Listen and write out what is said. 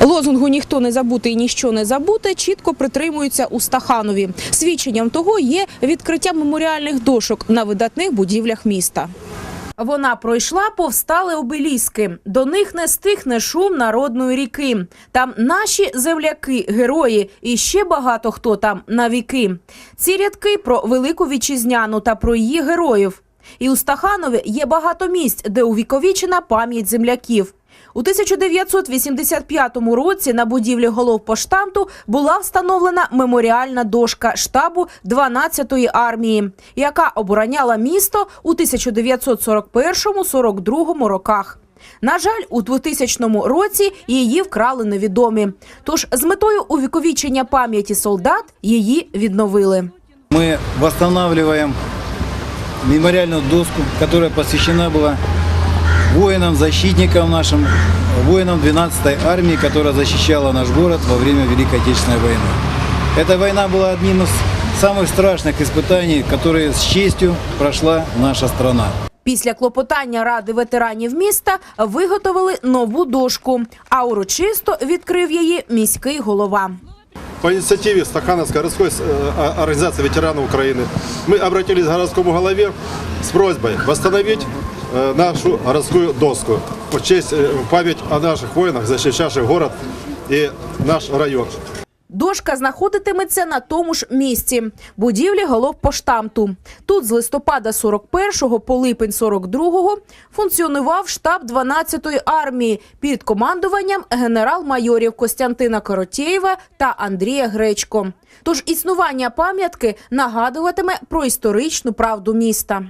Лозунгу ніхто не забути і ніщо не забути чітко притримуються у Стаханові. Свідченням того є відкриття меморіальних дошок на видатних будівлях міста. Вона пройшла повстали обеліски. До них не стихне шум народної ріки. Там наші земляки, герої і ще багато хто там на віки. Ці рядки про велику вітчизняну та про її героїв. І у Стаханові є багато місць, де увіковічена пам'ять земляків. У 1985 році на будівлі головпоштамту була встановлена меморіальна дошка штабу 12-ї армії, яка обороняла місто у 1941-42 роках. На жаль, у 2000 році її вкрали невідомі. Тож з метою увіковічення пам'яті солдат її відновили. Мы восстанавливаем мемориальную доску, которая посвящена была воинам, защитникам нашим, воинам 12-й армии, которая защищала наш город во время Великой Отечественной войны. Эта война была одним из самых страшных испытаний, которые с честью прошла наша страна. Після клопотання ради ветеранів міста виготовили нову дошку, а урочисто відкрив її міський голова. По инициативе Стахановской городской э, о- организации ветеранов Украины мы обратились к городскому голове с просьбой восстановить э, нашу городскую доску в честь в память о наших воинах, защищавших город и наш район. Дошка знаходитиметься на тому ж місці будівлі головпоштамту. Тут з листопада 41 по липень 42 функціонував штаб 12-ї армії під командуванням генерал-майорів Костянтина Коротєєва та Андрія Гречко. Тож існування пам'ятки нагадуватиме про історичну правду міста.